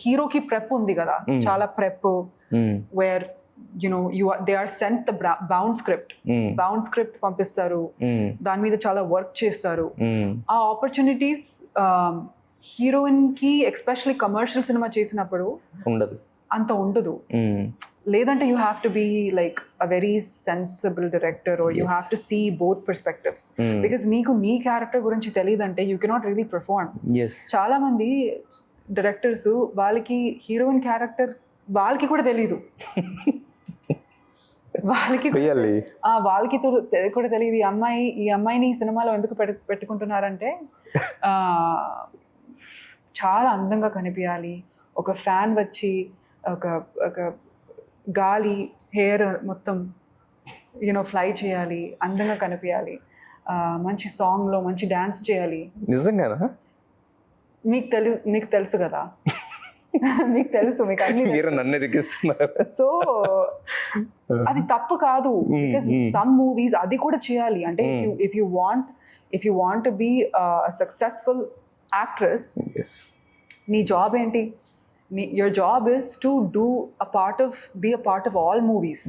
హీరోకి ప్రెప్ ఉంది కదా చాలా prep. Where you know you they are sent the bound script. Bound script పంపిస్తారు. దాని మీద చాలా వర్క్ చేస్తారు. ఆ ఆపర్చునిటీస్ హీరోయిన్కి ఎస్పెషల్లీ కమర్షియల్ సినిమా చేసినప్పుడు ఉండదు అంత ఉండదు. లేదంటే you have to be like a very sensible director or you have to see both perspectives. Because నీకు నీ క్యారెక్టర్ గురించి తెలియదంటే యూ కెనాట్ రియలీ పర్ఫార్మ్ చాలా మంది డైరెక్టర్స్ వాళ్ళకి హీరోయిన్ క్యారెక్టర్ వాళ్ళకి కూడా తెలీదు. వాళ్ళకి వాళ్ళకి కూడా తెలియదు ఈ అమ్మాయి ఈ అమ్మాయిని ఈ సినిమాలో ఎందుకు పెట్టు పెట్టుకుంటున్నారంటే చాలా అందంగా కనిపించాలి. ఒక ఫ్యాన్ వచ్చి ఒక ఒక గాలి హెయిర్ మొత్తం యూనో ఫ్లై చేయాలి. అందంగా కనిపించాలి. మంచి సాంగ్లో మంచి డ్యాన్స్ చేయాలి. నిజంగానా? మీకు తెలు మీకు తెలుసు కదా. మీకు తెలుసు మీకు అన్ని నన్ను ఎదిగిస్తున్నారు సో అది తప్పు కాదు. బికాస్ సమ్ మూవీస్ అది కూడా చేయాలి. అంటే if you if you want if you want be successful actress నీ జాబ్ ఏంటి? నీ your job is to do a part of be a part of all movies